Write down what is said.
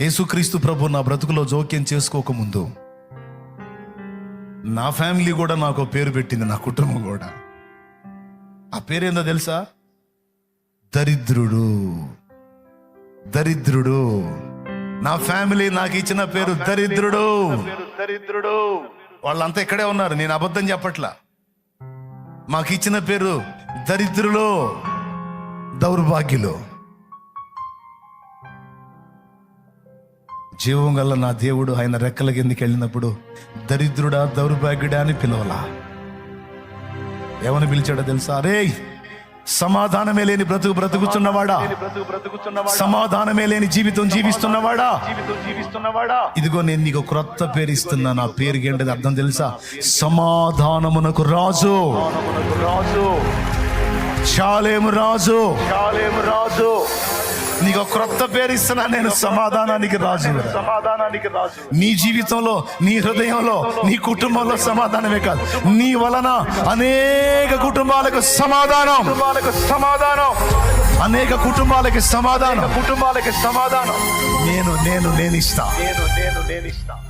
యేసుక్రీస్తు ప్రభు నా బ్రతుకులో జోక్యం చేసుకోకముందు నా ఫ్యామిలీ కూడా నాకు పేరు పెట్టింది నా కుటుంబం కూడా. ఆ పేరేందో తెలుసా? దరిద్రుడు. దరిద్రుడు. నా ఫ్యామిలీ నాకు ఇచ్చిన పేరు దరిద్రుడు. దరిద్రుడు. వాళ్ళంతా ఇక్కడే ఉన్నారు నేను అబద్ధం చెప్పట్లా. మాకు ఇచ్చిన పేరు దరిద్రులు దౌర్భాగ్యులు. జీవం గల నా దేవుడు ఆయన రెక్కల కిందకి వెళ్ళినప్పుడు దరిద్రుడా దౌర్భాగ్యుడా అని పిలవలా. ఏమని పిలిచాడో తెలుసా? రే సమాధానమే లేని బ్రతుకు బ్రతుకుతున్నవాడా సమాధానమే లేని జీవితం జీవిస్తున్నవాడా? ఇదిగో నేను నీకు క్రొత్త పేరు ఇస్తున్నా. నా పేరు ఏంటది అర్థం తెలుసా? సమాధానమునకు రాజు. రాజు. చాలేము రాజు. చాలేము రాజు. నీకు క్రొత్త పేరు ఇస్తున్నా నేను సమాధానానికి రాజు సమాధానానికి రాజు నీ జీవితంలో నీ హృదయంలో నీ కుటుంబంలో సమాధానమే కాదు. నీ వలన అనేక కుటుంబాలకు సమాధానం. కుటుంబాలకు సమాధానం. అనేక కుటుంబాలకి సమాధానం. కుటుంబాలకి సమాధానం. నేను నేను నేను ఇస్తా. నేను నేను నేను ఇస్తా.